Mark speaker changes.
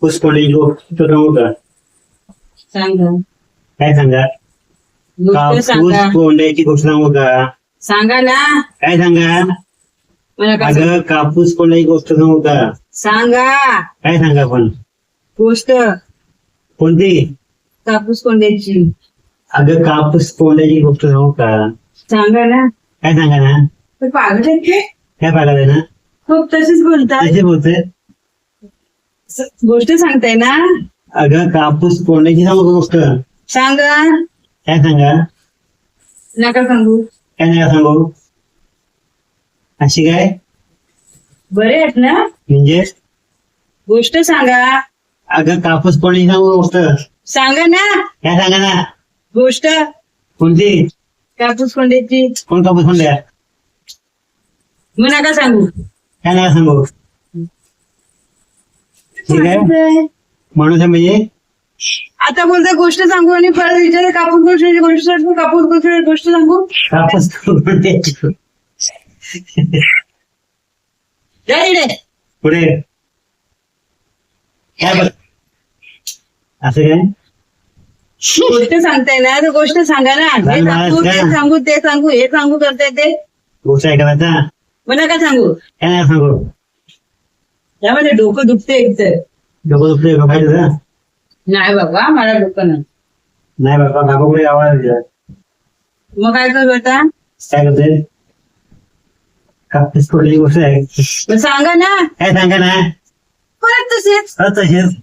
Speaker 1: पुष्पडी गोष्ट सांगू का
Speaker 2: सांगा.
Speaker 1: काय सांगा?
Speaker 2: गोष्ट
Speaker 1: कापूस
Speaker 2: सांगा.
Speaker 1: कोंड्याची गोष्ट सांगू का?
Speaker 2: सांगा ना.
Speaker 1: काय सांगा?
Speaker 2: मला काय सांग-
Speaker 1: अगं कापूस कोंड्याची गोष्ट सांगू का
Speaker 2: सांगा.
Speaker 1: काय सांगा पण?
Speaker 2: गोष्ट.
Speaker 1: कोणती?
Speaker 2: कापूस कोंड्याची
Speaker 1: अगं कापूस कोंड्याची गोष्ट सांगू का
Speaker 2: सांगा ना.
Speaker 1: काय सांगा ना?
Speaker 2: पागल आहेत ते.
Speaker 1: काय पाहिलं ना?
Speaker 2: खूप तशीच बोलतात.
Speaker 1: कसे बोलते
Speaker 2: गोष्ट सांगताय ना?
Speaker 1: अगं कापूस कोंड्याची सांगू गोष्ट
Speaker 2: सांगा.
Speaker 1: काय सांगा?
Speaker 2: नका सांगू.
Speaker 1: काय नका सांगू? अशी काय?
Speaker 2: बरे आहेत ना?
Speaker 1: म्हणजे?
Speaker 2: गोष्ट सांगा.
Speaker 1: अगं कापूस कोंड्याची सांगू गोष्ट
Speaker 2: सांगा ना.
Speaker 1: काय सांगा ना?
Speaker 2: गोष्ट.
Speaker 1: कोणती?
Speaker 2: कापूस कोंड्याची.
Speaker 1: कोण कापूस कोंड्या?
Speaker 2: मग नका सांगू.
Speaker 1: काय नका सांगू? ठीक आहे. माणूस आहे म्हणजे
Speaker 2: आता बोलता गोष्ट सांगू आणि परत विचार कापूस गोष्ट गोष्ट सांगू कापूस गोष्ट गोष्ट सांगू.
Speaker 1: कापूस. पुढे. काय बघ असं काय?
Speaker 2: गोष्ट सांगताय ना तर गोष्ट सांगा ना. हे सांगू. ते सांगू ते सांगू हे सांगू करताय ते.
Speaker 1: गोष्ट ऐकायचा
Speaker 2: मग नका सांगू?
Speaker 1: काय सांगू?
Speaker 2: त्यामध्ये डोकं दुखते एक तर.
Speaker 1: डोकं काय तुझं
Speaker 2: नाही बाबा मला डोकं नाही.
Speaker 1: नाही बाबा कुठे आवाज दिला.
Speaker 2: मग काय करू आता
Speaker 1: काय करते कापूस कोंड्याची गोष्ट आहे?
Speaker 2: मग सांगा ना.
Speaker 1: काय सांगा ना?
Speaker 2: परत तसेच
Speaker 1: हा, तसेच